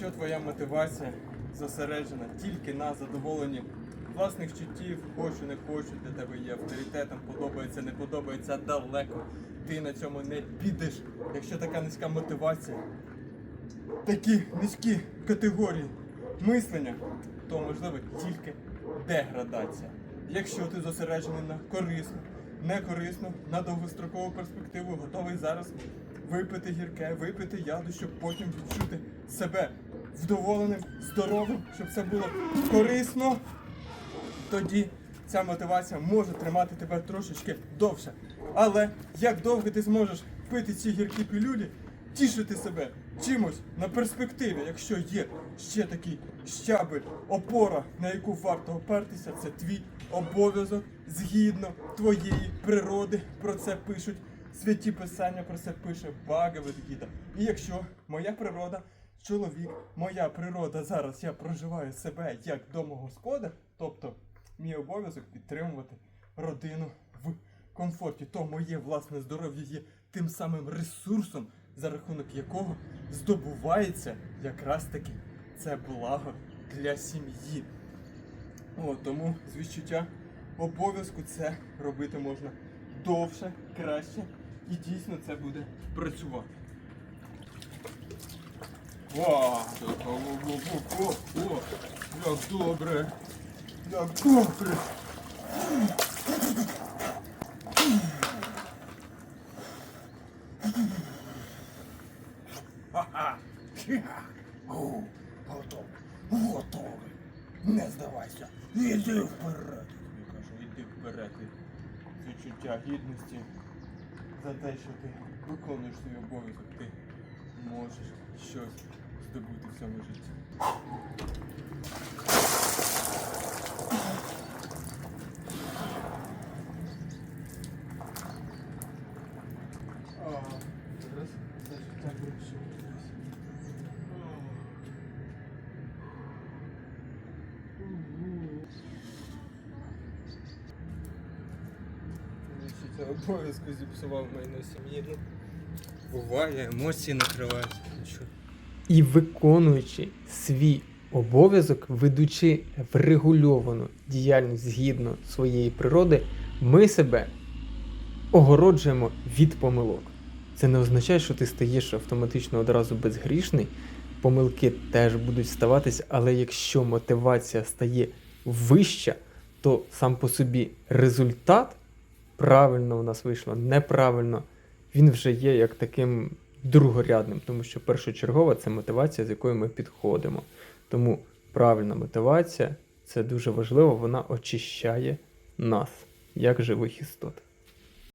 Якщо твоя мотивація зосереджена тільки на задоволенні власних чуттів, хочу, не хочу, для тебе є авторитетом, подобається, не подобається, далеко. Ти на цьому не підеш. Якщо така низька мотивація, такі низькі категорії мислення, то можливо тільки деградація. Якщо ти зосереджений на корисну, не корисну, на довгострокову перспективу, готовий зараз випити гірке, випити яду, щоб потім відчути себе вдоволеним, здоровим, щоб це було корисно, тоді ця мотивація може тримати тебе трошечки довше. Але як довго ти зможеш пити ці гіркі пілюлі, тішити себе чимось на перспективі, якщо є ще такий щабель, опора, на яку варто опертися, це твій обов'язок згідно твоєї природи. Про це пишуть святі писання, про це пише Багавадгіта. І якщо моя природа, чоловік, моя природа зараз я проживаю себе як домогосподар, тобто мій обов'язок підтримувати родину в комфорті, то моє власне здоров'я є тим самим ресурсом, за рахунок якого здобувається якраз таки це благо для сім'ї. О, тому з відчуття обов'язку це робити можна довше, краще, і дійсно це буде працювати. О, о, о, о, як добре, як добре. Ха-ха! Готовий! Не здавайся! Іди вперед! Я кажу, йди вперед. відчуття гідності за те, що ти виконуєш свій обов'язок, ти можеш щось здобути в цьому житті. А, зараз за життя більше. Це обов'язку зіпсував майно сім'ї. Ну, буває, емоції накривають. Нічого. І виконуючи свій обов'язок, ведучи врегульовану діяльність згідно своєї природи, ми себе огороджуємо від помилок. Це не означає, що ти стаєш автоматично одразу безгрішний. Помилки теж будуть ставатися, але якщо мотивація стає вища, то сам по собі результат правильно у нас вийшло, неправильно, він вже є як таким другорядним, тому що першочергова це мотивація, з якою ми підходимо. Тому правильна мотивація це дуже важливо, вона очищає нас як живих істот.